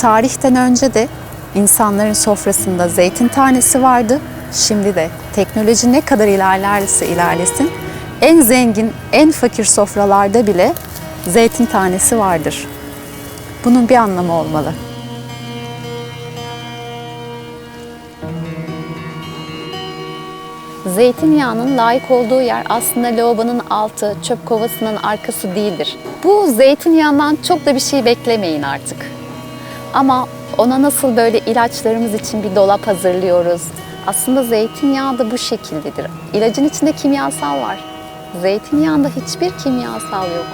tarihten önce de insanların sofrasında zeytin tanesi vardı. Şimdi de teknoloji ne kadar ilerlerse ilerlesin en zengin, en fakir sofralarda bile zeytin tanesi vardır. Bunun bir anlamı olmalı. Zeytinyağının layık olduğu yer aslında lavabonun altı, çöp kovasının arkası değildir. Bu zeytinyağından çok da bir şey beklemeyin artık. Ama ona nasıl böyle ilaçlarımız için bir dolap hazırlıyoruz. Aslında zeytinyağı da bu şekildedir. İlacın içinde kimyasal var. Zeytinyağında hiçbir kimyasal yok.